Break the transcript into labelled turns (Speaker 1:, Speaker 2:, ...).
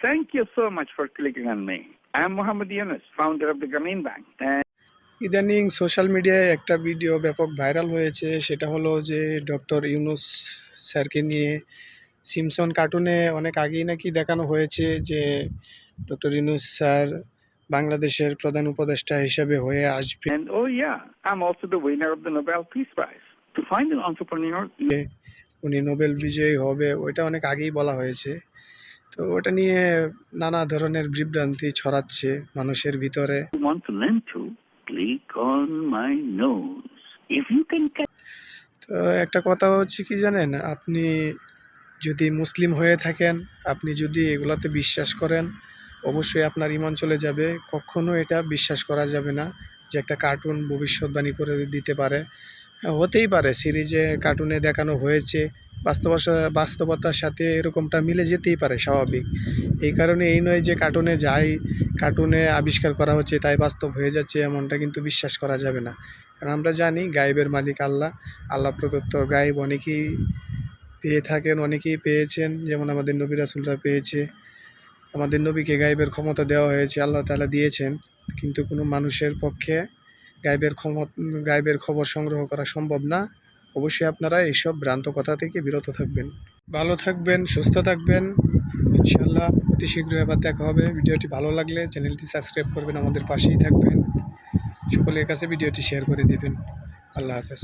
Speaker 1: Thank you so much for clicking on me. I'm Mohammed Yunus, founder of the Grameen Bank. And
Speaker 2: ইদানিং social মিডিয়ায় একটা video ব্যাপক viral হয়েছে সেটা হলো যে ডক্টর ইউনুস স্যারকে নিয়ে সিমসন কার্টুনে অনেক আগেই নাকি দেখানো হয়েছে যে ডক্টর ইউনুস স্যার বাংলাদেশের প্রধান উপদেষ্টা হিসেবে হয়ে আসবে
Speaker 1: oh,
Speaker 2: উনি নোবেল বিজয়ী হবে ওইটা অনেক আগেই বলা হয়েছে তো ওটা নিয়ে নানা ধরনের বিভ্রান্তি ছড়াচ্ছে মানুষের ভিতরে। তো একটা কথা হচ্ছে কি জানেন? আপনি যদি মুসলিম হয়ে থাকেন আপনি যদি এগুলাতে বিশ্বাস করেন অবশ্যই আপনার ইমান চলে যাবে। কখনো এটা বিশ্বাস করা যাবে না যে একটা কার্টুন ভবিষ্যৎবাণী করে দিতে পারে। হতেই পারে। সিরিজে কার্টুনে দেখানো হয়েছে বাস্তবতা বাস্তবতার সাথে এরকমটা মিলে যেতেই পারে স্বাভাবিক। এই কারণে এই নয় যে কার্টুনে যাই, কার্টুনে আবিষ্কার করা হচ্ছে তাই বাস্তব হয়ে যাচ্ছে এমনটা কিন্তু বিশ্বাস করা যাবে না। কারণ আমরা জানি গায়েবের মালিক আল্লাহ। আল্লাহ প্রদত্ত গায়েব অনেকেই পেয়ে থাকেন, অনেকেই পেয়েছেন। যেমন আমাদের নবী রাসুলরা পেয়েছে। আমাদের নবীকে গায়েবের ক্ষমতা দেওয়া হয়েছে, আল্লাহ তালা দিয়েছেন। কিন্তু কোনো মানুষের পক্ষে গায়েবের ক্ষমতা গায়েবের খবর সংগ্রহ করা সম্ভব না। অবশ্যই আপনারা এইসব ভ্রান্ত কথা থেকে বিরত থাকবেন। ভালো থাকবেন, সুস্থ থাকবেন। ইনশাল্লাহ অতি শীঘ্রই আবার দেখা হবে। ভিডিওটি ভালো লাগলে চ্যানেলটি সাবস্ক্রাইব করবেন, আমাদের পাশেই থাকবেন। সকলের কাছে ভিডিওটি শেয়ার করে দেবেন। আল্লাহ হাফেজ।